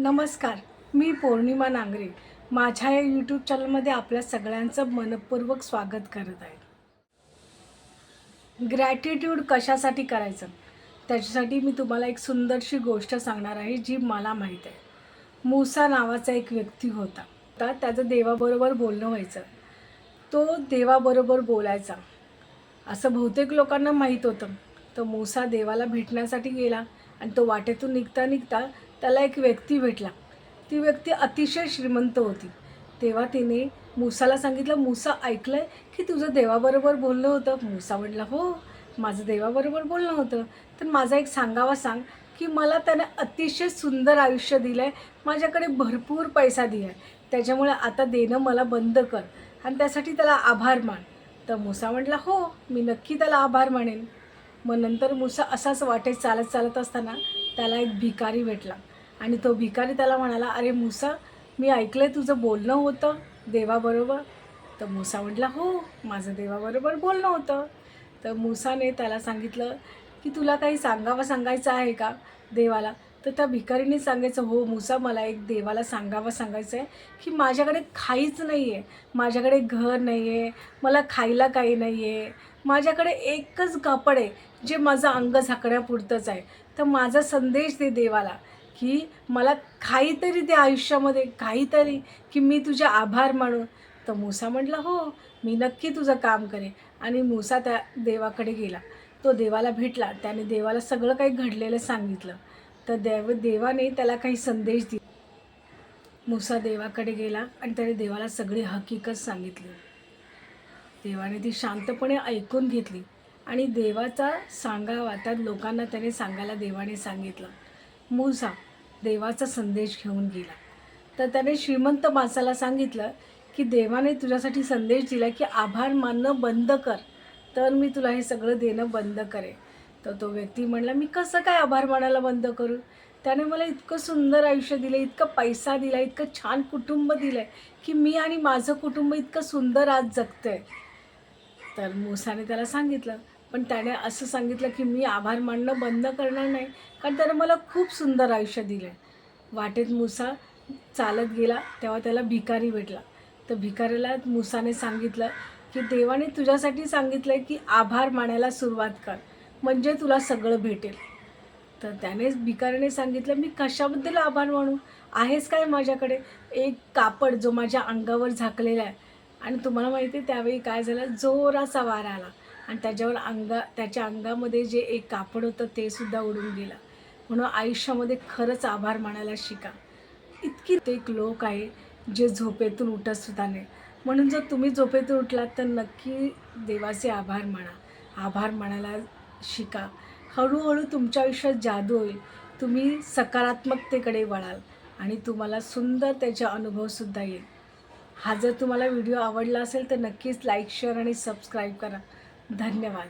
नमस्कार मी पौर्णिमा नांगरे. माझ्या या यूट्यूब चॅनलमध्ये आपल्या सगळ्यांचं मनपूर्वक स्वागत करत आहे. ग्रॅटिट्यूड कशासाठी करायचं? त्याच्यासाठी मी तुम्हाला एक सुंदरशी गोष्ट सांगणार आहे जी मला माहीत आहे. मूसा नावाचा एक व्यक्ती होता. तर त्याचं देवाबरोबर बोलणं व्हायचं. तो देवाबरोबर बोलायचा. असं बहुतेक लोकांना माहीत होतं. तर मूसा देवाला भेटण्यासाठी गेला आणि तो वाटेतून निघता निघता त्याला एक व्यक्ती भेटला. ती व्यक्ती अतिशय श्रीमंत होती. तेव्हा तिने मुसाला सांगितलं मुसा ऐकलं आहे की तुझं देवाबरोबर बोललं होतं? मुसा म्हटलं हो माझं देवाबरोबर बोलणं होतं. तर माझा एक सांगावा सांग की मला त्याने अतिशय सुंदर आयुष्य दिलं आहे माझ्याकडे भरपूर पैसा दिला आहे त्याच्यामुळे आता देणं मला बंद कर आणि त्यासाठी त्याला आभार मान. तर मुसा म्हटला हो मी नक्की त्याला आभार मानेन. मग नंतर मुसा असाच वाटेत चालत चालत असताना त्याला एक भिकारी भेटला. आणि तो भिकारी त्याला म्हणाला अरे मुसा मी ऐकलं आहे तुझं बोलणं होतं देवाबरोबर. तर मुसा म्हटला हो माझं देवाबरोबर बोलणं होतं. तर मुसाने त्याला सांगितलं की तुला काही सांगावं सांगायचं आहे का देवाला? तर त्या भिकारीने सांगायचं हो मुसा मला एक देवाला सांगावं सांगायचं आहे की माझ्याकडे काहीच नाही आहे माझ्याकडे घर नाही आहे मला खायला काही नाही आहे माझ्याकडे एकच कापड आहे जे माझं अंग झाकण्यापुरतंच आहे. तर माझा संदेश दे देवाला की मला काहीतरी ते आयुष्यामध्ये काहीतरी की मी तुझे आभार मानू तर मुसा म्हटला हो मी नक्की तुझं काम करेन. आणि मुसा त्या देवाकडे गेला. तो देवाला भेटला. त्याने देवाला सगळं काही घडलेलं सांगितलं. तर देव देवाने त्याला काही संदेश दिला. मुसा देवाकडे गेला आणि त्याने देवाला सगळी हकीकत सांगितली. देवाने ती शांतपणे ऐकून घेतली आणि देवाचा सांगावा त्या लोकांना त्याने सांगायला देवाने सांगितलं. मुसा देवाचा संदेश घेऊन गेला. तर त्याने श्रीमंत माणसाला सांगितलं की देवाने तुझ्यासाठी संदेश दिला की आभार मानणं बंद कर. तर मी तुला हे सगळं देणं बंद करेन. तर तो व्यक्ती म्हणला मी कसं काय आभार मानायला बंद करू? त्याने मला इतकं सुंदर आयुष्य दिलं इतकं पैसा दिला इतकं छान कुटुंब दिलं आहे की मी आणि माझं कुटुंब इतकं सुंदर आज जगतं आहे तर मुसाने त्याला सांगितलं पण त्याने असं सांगितलं की मी आभार मानणं बंद करणार नाही कारण त्याने मला खूप सुंदर आयुष्य दिलं आहे वाटेत मुसा चालत गेला तेव्हा त्याला भिकारी भेटला. तर भिकारीला मुसाने सांगितलं की देवाने तुझ्यासाठी सांगितलं आहे की आभार मानायला सुरुवात कर. म्हणजे तुला सगळं भेटेल. तर त्याने भिकारीने सांगितलं मी कशाबद्दल आभार मानू? आहेस काय माझ्याकडे? एक कापड जो माझ्या अंगावर झाकलेला आहे. आणि तुम्हाला माहिती आहे त्यावेळी काय झालं? जोराचा वारा आला. आणि त्याच्यावर अंगा त्याच्या अंगामध्ये जे एक कापड होतं ते सुद्धा उडून गेलं. म्हणून आयुष्यामध्ये खरंच आभार मानायला शिका. इतकी ते एक लोक आहे जे झोपेतून उठत सुद्धा नाही. म्हणून जर तुम्ही झोपेतून उठलात तर नक्की देवाचे आभार माना. आभार मानायला शिका. हळूहळू तुमच्या आयुष्यात जादू होईल. तुम्ही सकारात्मकतेकडे वळाल आणि तुम्हाला सुंदर त्याचे अनुभवसुद्धा येईल. हा जर तुम्हाला व्हिडिओ आवडला असेल तर नक्कीच लाईक शेअर आणि सबस्क्राईब करा. धन्यवाद.